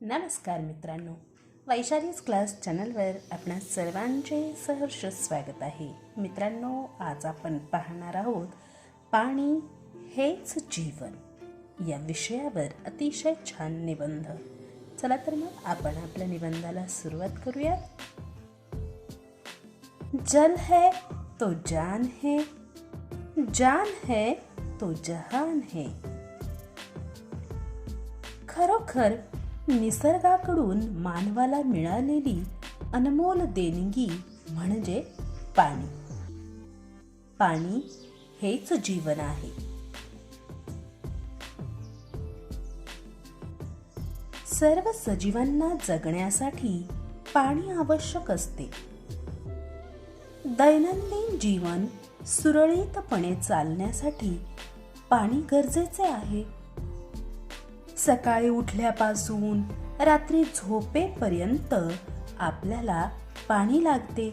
नमस्कार मित्रांनो वैशालीज क्लास चॅनलवर आपणा सर्वांचे सहर्ष स्वागत आहे. मित्रांनो आज आपण पाहणार आहोत पाणी हेच जीवन. या विषयावर अतिशय छान निबंध. चला तर मग आपण आपल्या निबंधाला सुरुवात करूया जल है तो जान है जान है तो जहान है. खरोखर निसर्गाकडून मानवाला मिळालेली अनमोल देणगी म्हणजे पाणी. पाणी हेच जीवन आहे. सर्व सजीवांना जगण्यासाठी पाणी आवश्यक असते. दैनंदिन जीवन सुरळीतपणे चालण्यासाठी पाणी गरजेचे आहे. सकाळी उठल्यापासून रात्री झोपेपर्यंत आपल्याला पाणी लागते.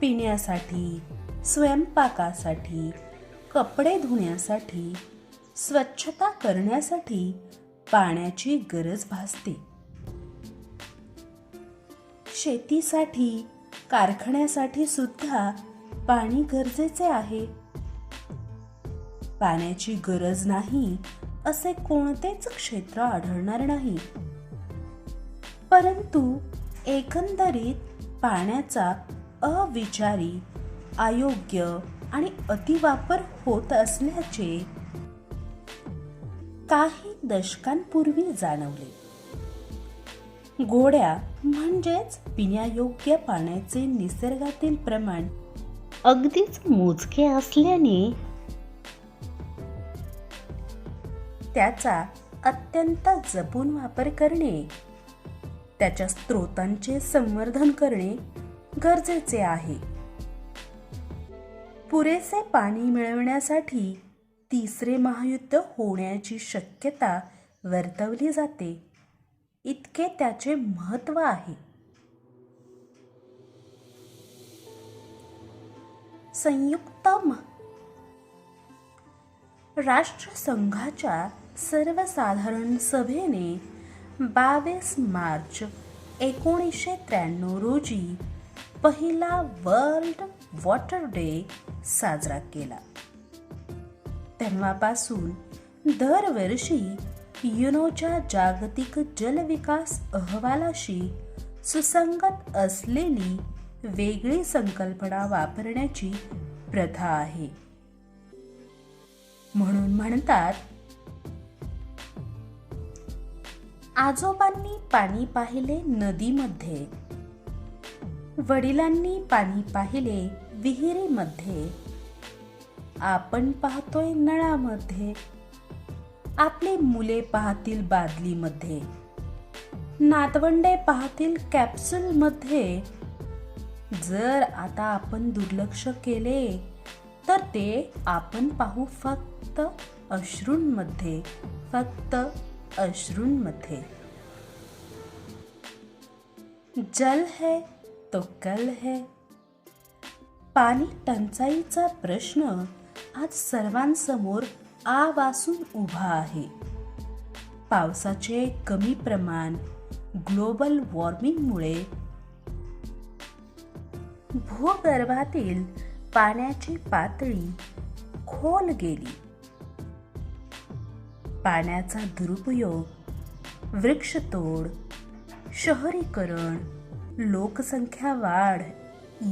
पिण्यासाठी स्वयंपाकासाठी कपडे धुण्यासाठी स्वच्छता करण्यासाठी पाण्याची गरज भासते. शेतीसाठी कारखान्यासाठी सुद्धा पाणी गरजेचे आहे. पाण्याची गरज नाही असे कोणतेच क्षेत्र आढळणार नाही. परंतु एकंदरीत पाण्याचा अविचारी अयोग्य आणि अतिवापर होत असल्याचे काही दशकांपूर्वी जाणवले. गोड्या म्हणजेच पिण्यायोग्य पाण्याचे निसर्गातील प्रमाण अगदीच मोजके असल्याने त्याचा अत्यंत जपून वापर करणे त्याच्या स्त्रोतांचे संवर्धन करणे गरजेचे आहे. पुरेसे पाणी मिळवण्यासाठी तिसरे महायुद्ध होण्याची शक्यता वर्तवली जाते. इतके त्याचे महत्त्व आहे. संयुक्त राष्ट्रसंघाच्या सर्वसाधारण सभेने बावीस मार्च एकोणीसशे त्र्याण्णव रोजी पहिला वर्ल्ड वॉटर डे साजरा केला. तेव्हापासून दरवर्षी युनोच्या जागतिक जलविकास अहवालाशी सुसंगत असलेली वेगळी संकल्पना वापरण्याची प्रथा आहे. म्हणून म्हणतात आजोबांनी पाणी पाहिले नदीमध्ये. वडिलांनी पाणी पाहिले विहिरीमध्ये. आपण पाहतोय नळामध्ये. आपली मुले पाहतील बादलीमध्ये. नातवंडे पाहतील कॅप्सूलमध्ये. जर आता आपण दुर्लक्ष केले तर ते आपण पाहू फक्त अश्रूंमध्ये. फक्त अश्रूंमध्ये जल है तो कल है। पाणी टंचाईचा प्रश्न आज सर्वांसमोर आवासून उभा आहे. पावसाचे कमी प्रमाण ग्लोबल वॉर्मिंगमुळे. भूगर्भातील पाण्याची पातळी खोल गेली. पाण्याचा दुरुपयोग वृक्षतोड शहरीकरण लोकसंख्या वाढ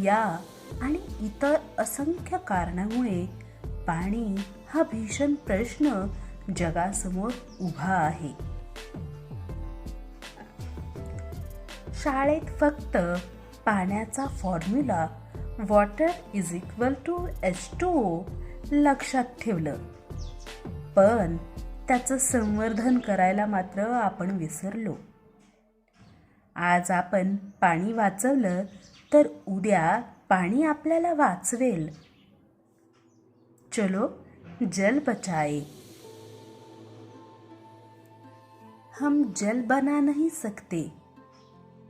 या आणि इतर असंख्य कारणामुळे पाणी हा भीषण प्रश्न जगासमोर उभा आहे. शाळेत फक्त पाण्याचा formula water is equal to H two O लक्षात ठेवलं. पण त्याचं संवर्धन करायला मात्र आपण विसरलो. आज आपण पाणी वाचवलं तर उद्या पाणी आपल्याला वाचवेल. चलो जल बचाए. हम जल बना नहीं सकते.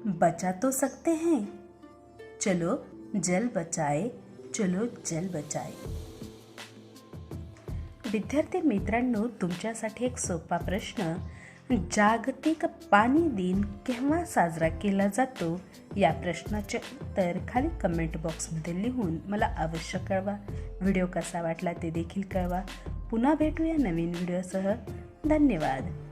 बचा तो सकते हैं. चलो जल बचाए. चलो जल बचाए. विद्यार्थी मित्रांनो तुमच्यासाठी एक सोपा प्रश्न. जागतिक पाणी दिन केव्हा साजरा केला जातो? या प्रश्नाचे उत्तर खाली कमेंट बॉक्समध्ये लिहून मला अवश्य कळवा. व्हिडिओ कसा वाटला ते देखील कळवा. पुन्हा भेटूया नवीन व्हिडिओसह. धन्यवाद.